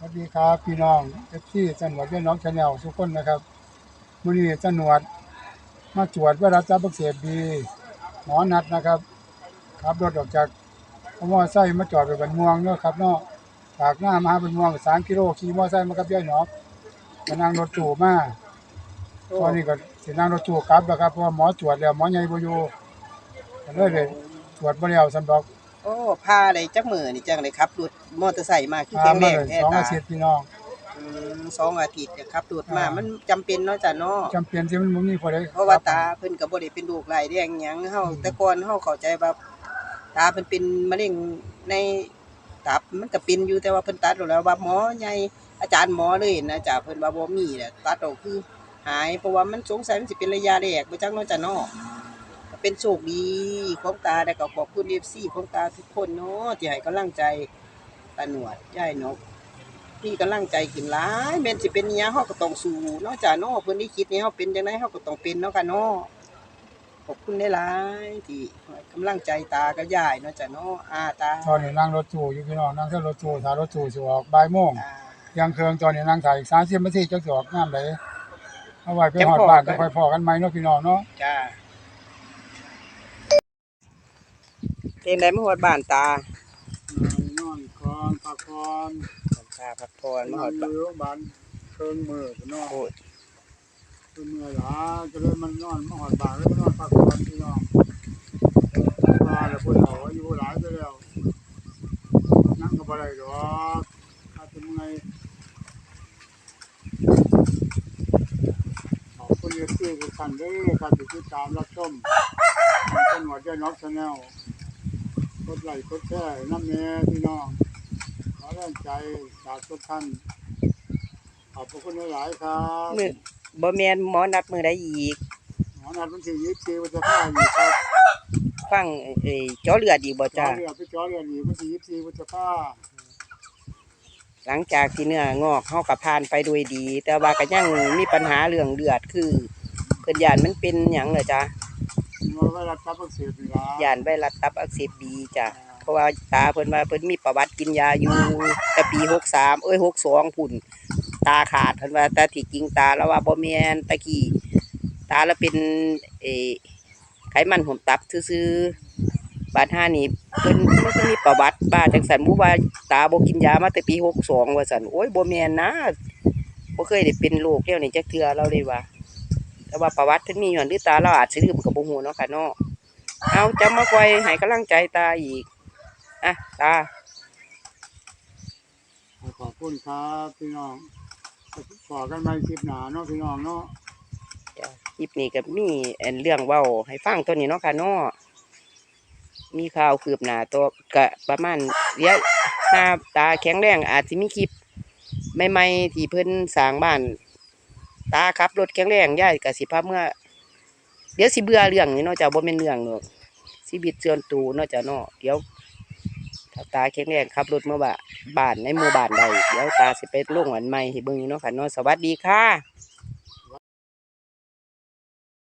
สวัสดีครับพี่น้องเอฟซีจันหวัดเวียน้องชาแนลทุกคนนะครับมื้อนี้จันหวัดมาตรวจว่ารับจับบักเสบดีหมอนัดนะครับขับรถออกจากมอไซค์มาจอดไปบันม่วงเนาะครับเนาะปากหน้ามาบันม่วง3กิโลขี่มอไซค์มากับยายหนอกมานั่งรถตู้มาตอนนี้ก็สินั่งรถตู้กลับแล้วครับเพราะว่าหมอตรวจแล้วหมอใหญ่บ่อยู่ก็เลยได้ตรวจบ่แล้วซั่นดอก อ้พาได้จักมื้อนี่จังได้ขับรถมอเตอร์ไซค์มาคือพาแข็งมาแรงเลยแท้สองตาอาทิตย์พี่น้องอืมสองอาทิตย์จะขับรถมาอ่ามัมันจำเป็นเนาะจ้ะเนาะจำเป็นที่มันบ่มีผู้ใดเพราะว่าตาเพิ่นก็บ่ได้เป็นโรคหลายแรงหยังเฮาแต่ก่อนเฮาเข้าใจว่าตาเพิ่นเป็นมะเร็งในตับมันก็เป็นอยู่แต่ว่าเพิ่นตัดออกแล้วว่าหมอใหญ่อาจารย์หมอเลยนะจ้ะเพิ่นว่าบ่มีแหละตัดออกคือหายเพราะว่ามันสงสัยมันสิเป็นระยะแรกบ่จักเนาะจ้ะเนาะก็ เป็นโชคดีของตาแล้วก็ขอบคุณ FC ของตาทุกคนเนาะที่ให้กำลังใจตาหนวดยายนกมีกำลังใจขึ้นหลายแม่นสิเป็นอิหยังเฮาก็ต้องสู้เนาะจ้ะเนาะเพิ่นที่คิดนี่เฮาเป็นจังไดเฮาก็ต้องเป็นเนาะค่ะเนาะขอบคุณหลายๆที่ให้กำลังใจตากับยายเนาะจ้ะเนาะอาตาตอนนี้นั่งรถตู้อยู่พี่น้องนั่งเครื่องรถตู้ถ้ารถตู้สิออกบ่ายโมงอ่าเที่ยังเครื่องตอนนี้นั่งถ่ายอีก30นาทีจักสิออกงามใดเอาไว้ไปฮอดบ้านจัจะงพอกันค่อยพอกันใหม่เนาะพี่น้องเนาะ จ้า เป็นไดมาฮอดบ้านตานอนก่อนพักผ่อนตาพักผ่อนมาฮอดนบ้านยู่โรงพยาบาลเครื่องมือพี่น้องโอ้ยเครื่องมือหลาก็เลยมันนอนมาฮอดบ้านแล้วก็นอนพักผ่อนพี่น้องมาแล้วพุ่นเอาอายุหลายไปแล้วนั่งก็บ่ได้ดอกถ้าเป็นไงขอบคุณเอฟซีทุกท่านเด้อครับที่ติดตามรับชมจังหวัดยายน้องชาแนล กดไลค์กดแชร์ให้น้ำแน่พี่น้องขอแรงใจจากทุกท่านขอบพระคุณหลายๆครับมื้อบ่แม่นหมอนัดมื้อใดอีก หมอนัดวันที่ยี่สิบสี่วันจะเข้าอยู่ครับฟังเอ้ยเจาะเลือดอีกบ่จ้าจ้าเรือพี่จ้อเรือหนีวันที่ยี่สิบสี่วันจะเข้าหลังจากที่เนื้องอกเฮาก็ผ่านไปโดยดี แต่ว่าก็ยังมีปัญหาเรื่องเลือดคือเพิ่นย่านมันเป็นหยังเหรอจ๊ะ เมื่อเวลาจับอักเสบนี่ล่ะย่านไวรัสตับอักเสบบีจ้ะเพราะว่าตาเพิ่นว่าเพิ่นมีประวัติกินยาอยู่แต่ปี63เอ้ย62พุ่น ตาขาดเพิ่นว่าต่ที่จริงตาแล้วว่าบ่แม่นตะกี้ตาแล้วเป็นเอไขมันห่มตับซื่อบาดห้านี่เพิ่นมันก็มีประวัติบ้าจังซั่นบ่ว่าตาบ่กินยามาแต่ปี62ว่าซั่นโอ้ยบ่แม่นนะบ่เคยได้เป็นโรคแนวนี้จักเทื่อเราเลยว่า แต่ว่าประวัติเพิ่นมีย้อนหรือตาเราอาจสิลืมก็บ่ฮู้เนาะค่ะเนาะเอาจำมาคอยให้กำลังใจตาอีกอะตาขอบคุณครับพี่น้องขอกันใหม่คลิปหน้าเนาะพี่น้องเนาะคลิปนี้ก็มีอันเรื่องเว้าให้ฟังตัวนี้เนาะค่ะเนาะมีข่าวคืบหน้าตัวก็ประมาณเดี๋ยวถ้าตาแข็งแรงอาจสิมีคลิปใหม่ๆที่เพิ่นสร้างบ้าน ตาขับรถแข็งแรงย่ายก็สิพาเมื่อเดี๋ยวสิเบื่อเรื่องนี้นาะจ้ะบ่แม่นเรื่องหรอกชีวิตส่วนตัวเนาะจ้ะนอกเดี๋ยวตาแข็งแรงขับรถมาว่าบ้านในหมู่บ้านใดเดี๋ยวตาสิไปลงอันใหม่ให้เบิ่งอยู่เนาะค่ะนอสวัสดีค่ะ